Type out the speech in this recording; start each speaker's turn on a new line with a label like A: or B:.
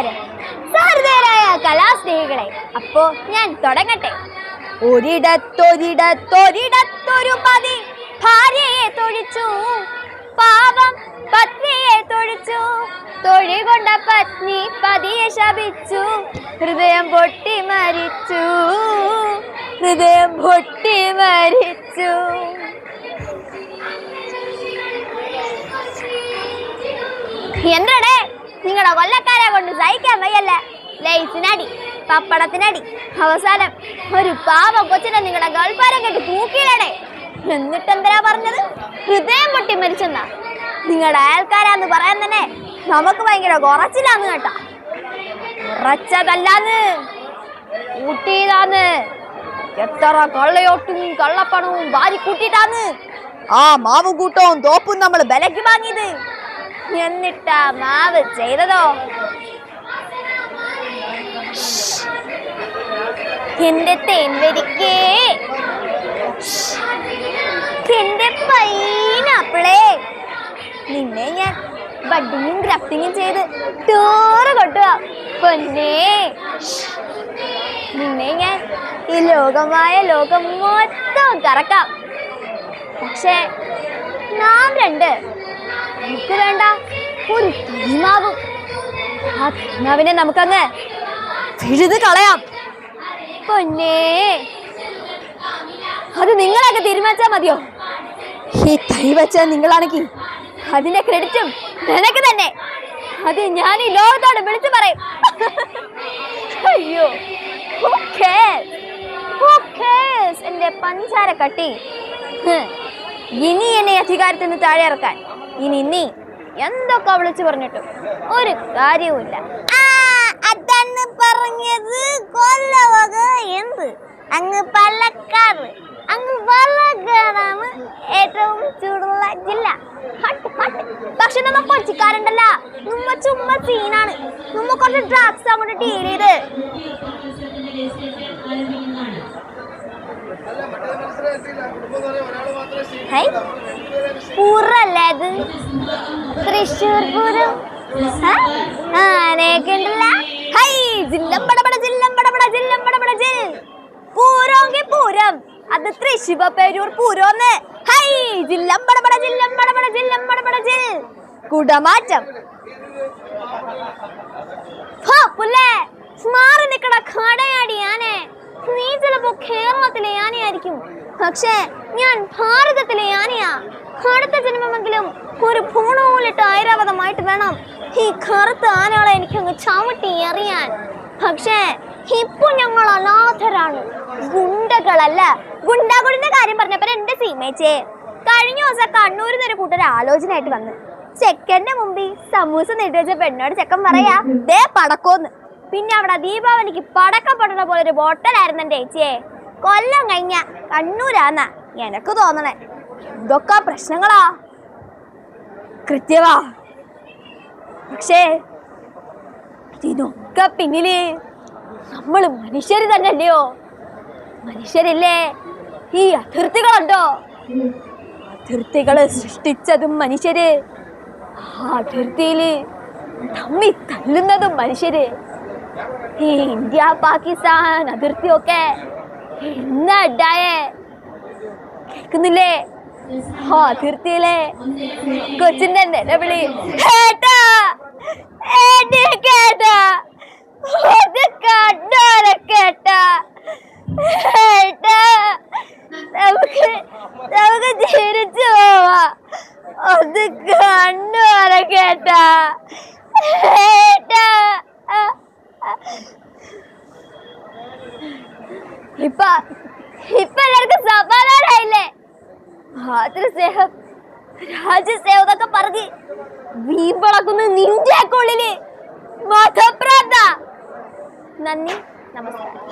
A: നമസ്കാരം സാരഥേരായ കലാസ്നേഹികളെ അപ്പോ ഞാൻ തുടങ്ങട്ടെ. ഒരിടത്തൊരിടത്തൊരിടത്തൊരു പതി ഭാര്യയെ തൊഴിച്ചു പാപം പത്നിയെ തൊഴിച്ചു തൊഴി കൊണ്ട പത്നി പതിയെ ശപിച്ചു ഹൃദയം പൊട്ടി മരിച്ചു ഹൃദയം പൊട്ടി മരിച്ചു. എന്തടേ നിങ്ങളുടെ കൊല്ലക്കാരെ കൊണ്ട് സഹിക്കാൻ വയ്യല്ല? ലൈസിനടി പപ്പടത്തിനടി അവസാനം ഒരു പാവ കൊച്ചിനെ നിങ്ങളുടെ ഗൾഫാരം കെട്ടി തൂക്കിയിലടേ എന്നിട്ട് എന്തിനാ പറഞ്ഞത്? ഹൃദയം പൊട്ടി മരിച്ചെന്നാ. നിങ്ങളുടെ അയൽക്കാരാന്ന് പറയാൻ തന്നെ നമുക്ക് ഭയങ്കര കുറച്ചില്ലാന്ന് കേട്ടാ. ഉറച്ചതല്ലാന്ന് കൂട്ടിയതാന്ന്. എത്ര കള്ളയോട്ടും കള്ളപ്പണവും വാരി കൂട്ടിയിട്ടാന്ന് ആ മാവും കൂട്ടവും തോപ്പും നമ്മൾ വിലക്ക് വാങ്ങിയത്. എന്നിട്ടാ മാവ് ചെയ്തതോ? എന്റെ തേൻവരിക്കേ. എന്റെ പൈനാപ്പിളേ. നിന്നെ ഞാൻ ബഡിങ്ങും ക്രാഫ്റ്റിങ്ങും ചെയ്ത് ടൂറ് കൊട്ടുക പൊന്നേ. നിന്നെ ഞാൻ ഈ ലോകമായ ലോകം മൊത്തം കറക്കാം. പക്ഷേ നാം രണ്ട് നമുക്ക് വേണ്ട. ഒരു തീമാവും ആ തീമാവിനെ നമുക്കങ്ങ് പിഴുത് കളയാം. പൊന്നേ. അത് നിങ്ങളൊക്കെ തീരുമാനിച്ചാൽ മതിയോ? ഈ തൈ വെച്ച നിങ്ങളാണെങ്കിൽ അതിന്റെ ക്രെഡിറ്റും നിനക്ക് തന്നെ. അത് ഞാൻ ഈ ലോകത്തോട് വിളിച്ചു പറയും. അയ്യോ. എന്റെ പഞ്ചാര കട്ടി. ഇനി എന്നെ അധികാരത്തിൽ നിന്ന് താഴെ ഇറക്കാൻ. ഇനി നീ എന്തൊക്കെ വിളിച്ചു പറഞ്ഞിട്ടും ഒരു കാര്യവുമില്ല. അതാണ് പറഞ്ഞത്. കൊല്ലവക എന്ത്? അങ്ങ് പലക്കാട്. അങ്ങ് പാലക്കാടാണ് ഏറ്റവും ചൂടുള്ള ജില്ല. പക്ഷെ നമ്മ കൊച്ചിക്കാരുണ്ടല്ല. നമ്മ ചുമ്മാ സീനാണ് നമ്മ കുറച്ച് ഡ്രഗ്സ് അങ്ങോട്ട് ഡീൽ ചെയ്ത് ഹൈ പൂരല്ലേ അത്? തൃശ്ശൂർ പൂരം? ആനയൊക്കെ ഉണ്ടല്ല ഹൈ പടപട പടപട പടപട പൂരോങ്കി പൂരം. അത് തൃശ്ശിവ പേരൂർ പൂരോന്ന്. ഹൈ ജില്ലം പടപട ജില്ലം പടപട പടപട ജിൽ കുടമാറ്റം. പുല്ലേ? സ്മാറി നിക്കട കടയാടി നീ ചിലപ്പോ കേരളത്തിലെ ആനയായിരിക്കും. പക്ഷേ ഞാൻ ഭാരതത്തിലെ ആനയാ. അടുത്ത ജന്മമെങ്കിലും ഒരു ഭൂണൂലിട്ട് ഐരാവതമായിട്ട് വേണം ഈ കറുത്ത ആനകളെ എനിക്കങ്ങ് ചവിട്ടി എറിയാൻ. പക്ഷേ ഇപ്പൊ ഞങ്ങൾ അനാഥരാണ്. ഗുണ്ടകളല്ല. ഗുണ്ടാഗുടിന്റെ കാര്യം പറഞ്ഞപ്പോ എന്റെ സീമേച്ചേ കഴിഞ്ഞ ദിവസം കണ്ണൂരിൽ നിന്ന് ഒരു കൂട്ടർ ആലോചനയായിട്ട് വന്ന് ചെക്കന്റെ മുമ്പിൽ സമൂസ നീട്ടി വെച്ച പെണ്ണോട് ചെക്കൻ പറയാ ദേ പടക്കോന്ന്. പിന്നെ അവിടെ ദീപാവലിക്ക് പടക്കം പൊട്ടണ പോലെ ഒരു ബോട്ടലായിരുന്നു എന്റെ ചേച്ചിയെ കൊല്ലം കഴിഞ്ഞ കണ്ണൂരാന്നാ എനക്ക് തോന്നണേ. ഇതൊക്കെ പ്രശ്നങ്ങളാ? കൃത്യവാ. പക്ഷേ ഇതിനൊക്കെ പിന്നിൽ നമ്മൾ മനുഷ്യർ തന്നെയല്ലയോ? മനുഷ്യരില്ലേ? ഈ അതിർത്തികളുണ്ടോ? അതിർത്തികൾ സൃഷ്ടിച്ചതും മനുഷ്യര്. ആ അതിർത്തിയിൽ നമ്മി തല്ലുന്നതും മനുഷ്യര്. ഈ ഇന്ത്യ പാകിസ്ഥാൻ അതിർത്തിയൊക്കെ എന്നാ അഡായേ കേൾക്കുന്നില്ലേ? ആ അതിർത്തിയിലെ കൊച്ചിന്റെ നിലവിളി എന്നെ കേട്ടാ കണ്ടോരെ കേട്ടാ. നമുക്ക് നമുക്ക് തിരിച്ചു പോവാ. അത് കണ്ടോരെ കേട്ടാ. കേട്ടാ ഇപ്പൊ ഇപ്പൊ എല്ലാവർക്കും സമാധാനായില്ലേ? മാതൃസ്നേഹം രാജ്യസ്നേഹം പറഞ്ഞ് വീമ്പളക്കുന്ന നിന്റെ ഉള്ളിൽ മതപ്രാന്ത നന്ദി നമസ്കാരം.